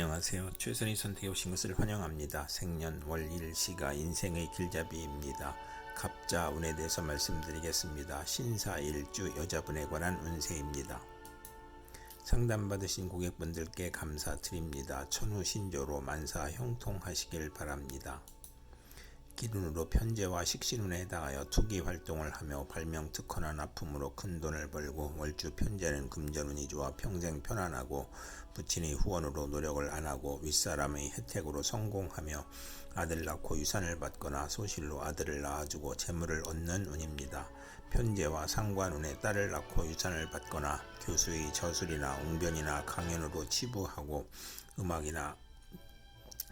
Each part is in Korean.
안녕하세요. 최선의 선택해 오신 것을 환영합니다. 생년 월 일 시가 인생의 길잡이입니다. 갑자 운에 대해서 말씀드리겠습니다. 신사일주 여자분에 관한 운세입니다. 상담받으신 고객분들께 감사드립니다. 천우신조로 만사 형통하시길 바랍니다. 기운으로 편제와 식신운에 해당하여 투기 활동을 하며 발명 특허나 납품으로 큰 돈을 벌고 월주 편제는 금전운이 좋아 평생 편안하고 부친의 후원으로 노력을 안 하고 윗사람의 혜택으로 성공하며 아들 낳고 유산을 받거나 소실로 아들을 낳아주고 재물을 얻는 운입니다. 편제와 상관운에 딸을 낳고 유산을 받거나 교수의 저술이나 웅변이나 강연으로 치부하고 음악이나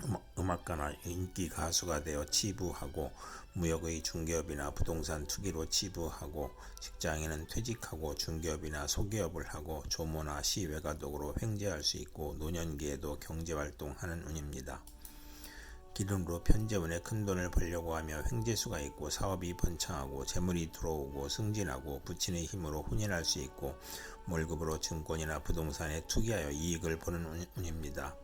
음 악가나 인기 가수가 되어 치부하고 무역의 중개업이나 부동산 투기로 치부하고 직장인은 퇴직하고 중개업이나 소개업을 하고 조모나 시외가독으로 횡재할 수 있고 노년기에도 경제활동하는 운입니다. 기름으로 편제운에 큰 돈을 벌려고 하며 횡재수가 있고 사업이 번창하고 재물이 들어오고 승진하고 부친의 힘으로 혼인할 수 있고 월급으로 증권이나 부동산에 투기하여 이익을 보는 운입니다.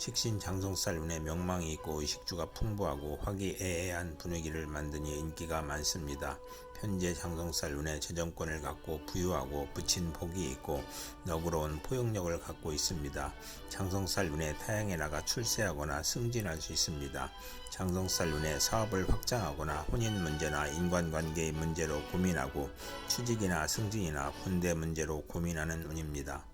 식신 장성살 운에 명망이 있고 의식주가 풍부하고 화기애애한 분위기를 만드니 인기가 많습니다. 현재 장성살 운에 재정권을 갖고 부유하고 부친 복이 있고 너그러운 포용력을 갖고 있습니다. 장성살 운에 타향에 나가 출세하거나 승진할 수 있습니다. 장성살 운에 사업을 확장하거나 혼인 문제나 인간관계의 문제로 고민하고 취직이나 승진이나 군대 문제로 고민하는 운입니다.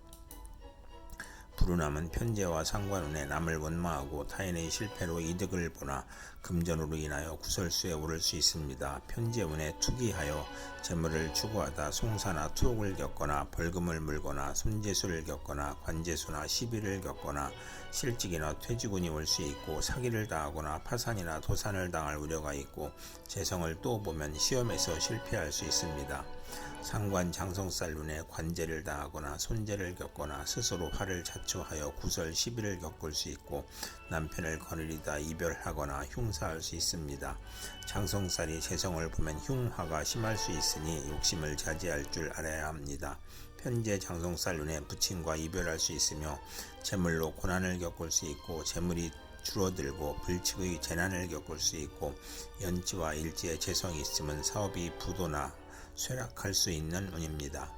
불운함은 편제와 상관운에 남을 원망하고 타인의 실패로 이득을 보나 금전으로 인하여 구설수에 오를 수 있습니다. 편제운에 투기하여 재물을 추구하다 송사나 투옥을 겪거나 벌금을 물거나 손재수를 겪거나 관재수나 시비를 겪거나 실직이나 퇴직운이 올 수 있고 사기를 당하거나 파산이나 도산을 당할 우려가 있고 재성을 또 보면 시험에서 실패할 수 있습니다. 상관 장성살 눈에 관제를 당하거나 손재를 겪거나 스스로 화를 자초하여 구설 시비를 겪을 수 있고 남편을 거느리다 이별하거나 흉사할 수 있습니다. 장성살이 재성을 보면 흉화가 심할 수 있으니 욕심을 자제할 줄 알아야 합니다. 현재 장성살 눈에 부친과 이별할 수 있으며 재물로 고난을 겪을 수 있고 재물이 줄어들고 불측의 재난을 겪을 수 있고 연지와 일지에 재성이 있으면 사업이 부도나 쇠락할 수 있는 운입니다.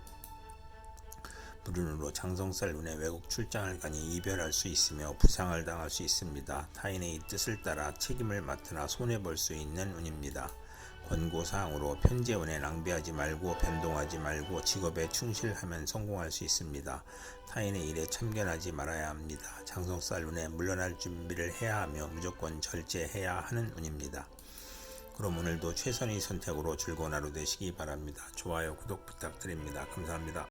불운으로 장성살 운에 외국 출장을 가니 이별할 수 있으며 부상을 당할 수 있습니다. 타인의 뜻을 따라 책임을 맡으나 손해볼 수 있는 운입니다. 권고사항으로 편재운에 낭비하지 말고 변동하지 말고 직업에 충실하면 성공할 수 있습니다. 타인의 일에 참견하지 말아야 합니다. 장성살 운에 물러날 준비를 해야 하며 무조건 절제해야 하는 운입니다. 그럼 오늘도 최선의 선택으로 즐거운 하루 되시기 바랍니다. 좋아요, 구독 부탁드립니다. 감사합니다.